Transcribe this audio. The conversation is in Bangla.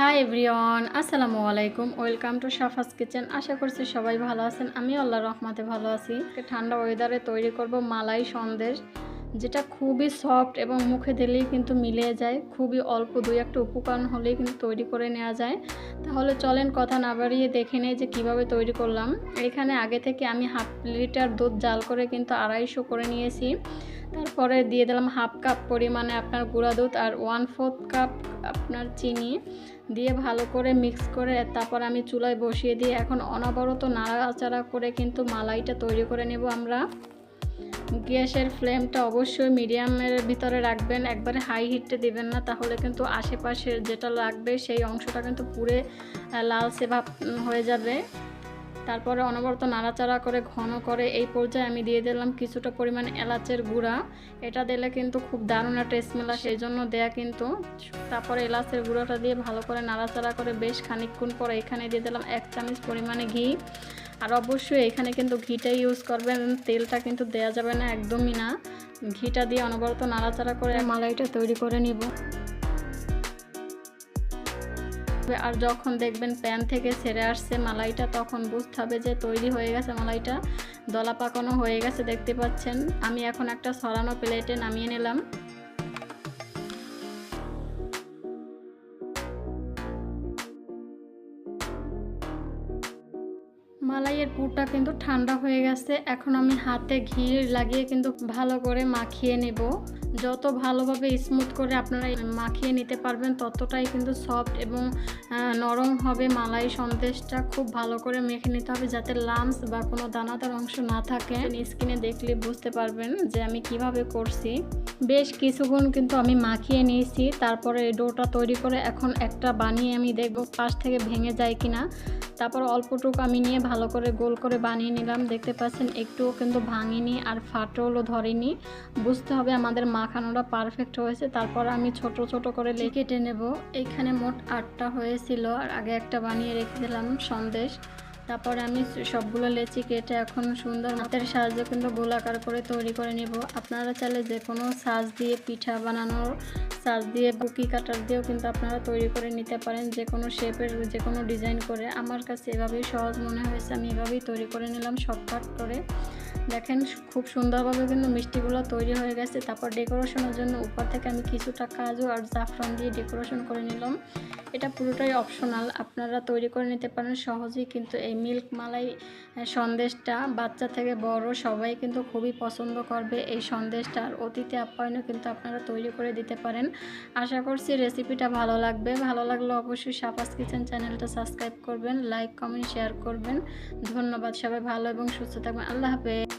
হাই এভরিওয়ান আসসালামু আলাইকুম ওয়েলকাম টু সাফাস কিচেন আশা করছি সবাই ভালো আছেন। আমি আল্লাহ রহমাতে ভালো আছি। ঠান্ডা ওয়েদারে তৈরি করব মালাই সন্দেশ, যেটা খুবই সফট এবং মুখে দিলেই কিন্তু মিলে যায়। খুবই অল্প দুই একটা উপকরণ হলেই কিন্তু তৈরি করে নেওয়া যায়। তাহলে চলেন কথা না বাড়িয়ে দেখে নেই যে কীভাবে তৈরি করলাম। এখানে আগে থেকে আমি হাফ লিটার দুধ জাল করে কিন্তু আড়াইশো করে নিয়েছি। তারপরে দিয়ে দিলাম হাফ কাপ পরিমাণে আপনার গুঁড়া দুধ আর ওয়ান ফোর্থ কাপ আপনার চিনি দিয়ে ভালো করে মিক্স করে তারপর আমি চুলায় বসিয়ে দিয়ে এখন অনবরত নাড়াচাড়া করে কিন্তু মালাইটা তৈরি করে নেব আমরা। গ্যাসের ফ্লেমটা অবশ্যই মিডিয়ামের ভিতরে রাখবেন, একবারে হাই হিটে দেবেন না, তাহলে কিন্তু আশেপাশের যেটা লাগবে সেই অংশটা কিন্তু পুরে লালচে ভাব হয়ে যাবে। তারপরে অনবরত নাড়াচাড়া করে, ঘন করে এই পর্যায়ে আমি দিয়ে দিলাম কিছুটা পরিমাণ এলাচের গুঁড়া। এটা দিলে কিন্তু খুব দারুণ একটা স্মেল সেই জন্য দেয়া কিন্তু। তারপরে এলাচের গুঁড়োটা দিয়ে ভালো করে নাড়াচাড়া করে বেশ খানিকক্ষণ পরে এখানে দিয়ে দিলাম এক চামচ পরিমাণে ঘি। আর অবশ্যই এখানে কিন্তু ঘিটাই ইউজ করবেন, তেলটা কিন্তু দেয়া যাবে না, একদমই না। ঘিটা দিয়ে অনবরত নাড়াচাড়া করে মালাইটা তৈরি করে নিব। আর যখন দেখবেন প্যান থেকে ছেড়ে আসছে মালাইটা, তখন বুঝতে হবে যে তৈরি হয়ে গেছে মালাইটা। দলা পাকানো হয়ে গেছে, দেখতে পাচ্ছেন। আমি এখন একটা সরানো প্লেটে নামিয়ে নিলাম। মালাইয়ের পুরটা কিন্তু ঠান্ডা হয়ে গেছে। এখন আমি হাতে ঘি লাগিয়ে কিন্তু ভালো করে মাখিয়ে নেব। যত ভালোভাবে স্মুথ করে আপনারা মাখিয়ে নিতে পারবেন, ততটাই কিন্তু সফট এবং নরম হবে মালাই সন্দেশটা। খুব ভালো করে মেখে নিতে হবে যাতে লামস বা কোনো দানাদার অংশ না থাকে। স্কিনে দেখলে বুঝতে পারবেন যে আমি কীভাবে করছি। বেশ কিছুক্ষণ কিন্তু আমি মাখিয়ে নিয়েছি। তারপরে ডোটা তৈরি করে এখন একটা বানিয়ে আমি দেখব পাশ থেকে ভেঙে যায় কিনা। তারপর অল্পটুকু আমি নিয়ে ভালো করে গোল করে বানিয়ে নিলাম। দেখতে পাচ্ছেন, একটুও কিন্তু ভাঙিনি আর ফাটলও ধরেনি। বুঝতে হবে আমাদের মাখানোটা পারফেক্ট হয়েছে। তারপর আমি ছোট ছোট করে কেটে নেব। এইখানে মোট আটটা হয়েছিল আর আগে একটা বানিয়ে রেখে দিলাম সন্দেশ। তারপর আমি সবগুলো লেচি কেটে এখন সুন্দর হাতের সাহায্যে কিন্তু গোলাকার করে তৈরি করে নেব। আপনারা চাইলে যে কোনো সাজ দিয়ে পিঠা বানানোর, সাজ দিয়ে বুকি কাটার দিয়েও কিন্তু আপনারা তৈরি করে নিতে পারেন যে কোনো শেপের যে কোনো ডিজাইন করে। আমার কাছে এভাবেই সহজ মনে হয়েছে, আমি এভাবেই তৈরি করে নিলাম শর্টকাট করে। দেখেন খুব সুন্দরভাবে কিন্তু মিষ্টিগুলো তৈরি হয়ে গেছে। তারপর ডেকোরেশনের জন্য উপর থেকে আমি কিছুটা কাজু আর জাফরান দিয়ে ডেকোরেশন করে নিলাম। এটা পুরোটাই অপশনাল, আপনারা তৈরি করে নিতে পারেন সহজেই, কিন্তু এই মিল্ক মালাই সন্দেশটা বাচ্চা থেকে বড় সবাই কিন্তু খুবই পছন্দ করবে। এই সন্দেশটা আর অতীতে আপ্যায়নও কিন্তু আপনারা তৈরি করে দিতে পারেন। আশা করছি রেসিপিটা ভালো লাগবে। ভালো লাগলে অবশ্যই সাপাস কিচেন চ্যানেলটা সাবস্ক্রাইব করবেন, লাইক, কমেন্ট, শেয়ার করবেন। ধন্যবাদ সবাই, ভালো এবং সুস্থ থাকবেন। আল্লাহ হাফেজ।